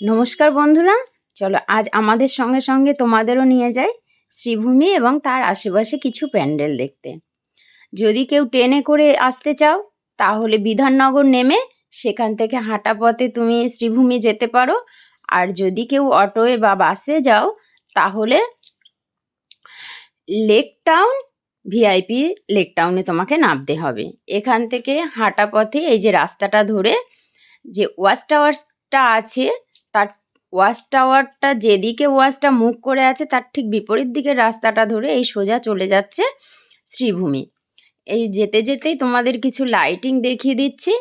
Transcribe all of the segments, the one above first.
নমস্কার বন্ধুরা, চলো আজ আমাদের সঙ্গে সঙ্গে তোমাদেরও নিয়ে যাই শ্রীভূমি এবং তার আশেপাশে কিছু প্যান্ডেল দেখতে। যদি কেউ ট্রেনে করে আসতে চাও, তাহলে বিধাননগর নেমে সেখান থেকে হাঁটা পথে তুমি শ্রীভূমি যেতে পারো। আর যদি কেউ অটোয় বা বাসে যাও, তাহলে লেক টাউন, ভিআইপি লেক টাউনে তোমাকে নামতে হবে। এখান থেকে হাঁটা পথে এই যে রাস্তাটা ধরে যে ওয়াচ টাওয়ারটা আছে তার ওয়াচ টাওয়ারটা যেদিকে ওয়াচটা মুখ করে আছে, তার ঠিক বিপরীত দিকে রাস্তাটা ধরে এই সোজা চলে যাচ্ছে শ্রীভূমি। এই যেতে যেতেই তোমাদের কিছু লাইটিং দেখিয়ে দিচ্ছি।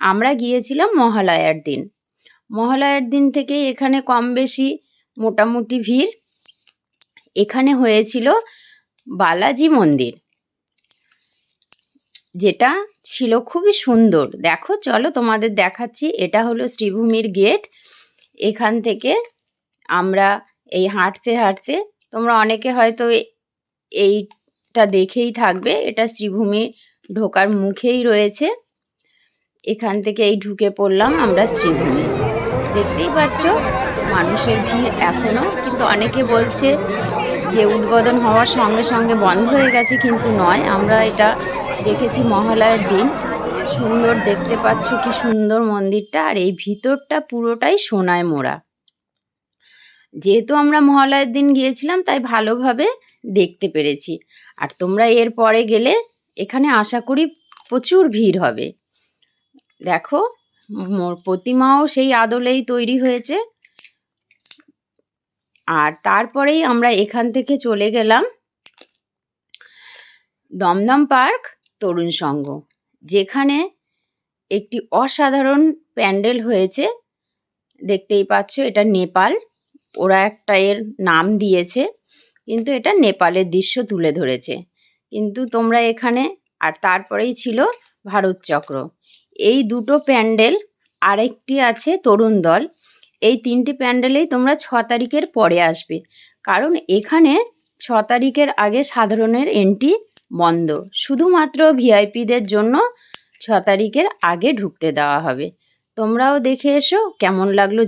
আমরা গিয়েছিলাম মহালয়ার দিন। মহালয়ার দিন থেকে এখানে কম বেশি মোটামুটি ভিড়। এখানে হয়েছিল বালাজি মন্দির। যেটা ছিল খুবই সুন্দর। দেখো, চলো তোমাদের দেখাচ্ছি। এটা হলো শ্রীভূমির গেট এখান থেকে আমরা এই হাঁটতে হাঁটতে তোমরা অনেকে হয়তো এইটা দেখেই থাকবে। এটা শ্রীভূমি ঢোকার মুখেই রয়েছে। এখান থেকে এই ঢুকে পড়লাম আমরা শ্রীভূমি। দেখতেই পাচ্ছ, মানুষের ভিড় এখনও কিন্তু অনেকে বলছে যে উদ্বোধন হওয়ার সঙ্গে সঙ্গে বন্ধ হয়ে গেছে, কিন্তু নয়। আমরা এটা দেখেছি মহালয়ার দিন। সুন্দর দেখতে পাচ্ছ কি সুন্দর মন্দিরটা, আর এই ভিতরটা পুরোটাই সোনায় মোড়া। যেহেতু আমরা মহালয়ার দিন গিয়েছিলাম, তাই ভালোভাবে দেখতে পেরেছি। আর তোমরা এর পরে গেলে এখানে আশা করি প্রচুর ভিড় হবে। দেখো প্রতিমাও সেই আদলেই তৈরি হয়েছে। আর তারপরেই আমরা এখান থেকে চলে গেলাম দমদম পার্ক তরুণ সংঘ। যেখানে একটি অসাধারণ প্যান্ডেল হয়েছে। দেখতেই পাচ্ছ, এটা নেপাল। ওরা একটা এর নাম দিয়েছে, কিন্তু এটা নেপালের দৃশ্য তুলে ধরেছে। কিন্তু তোমরা এখানে, আর তারপরেই ছিল ভারত চক্র। এই দুটো প্যান্ডেল, আরেকটি আছে তরুণ দল। এই তিনটি প্যান্ডেলেই তোমরা ছ তারিখের পরে আসবে। কারণ এখানে ছ তারিখের আগে সাধারণের এন্ট্রি বন্ধ শুধুমাত্র ভিআইপিদের জন্য ছ তারিখের আগে ঢুকতে দেওয়া হবে। তোমরাও দেখে এসো, কেমন লাগল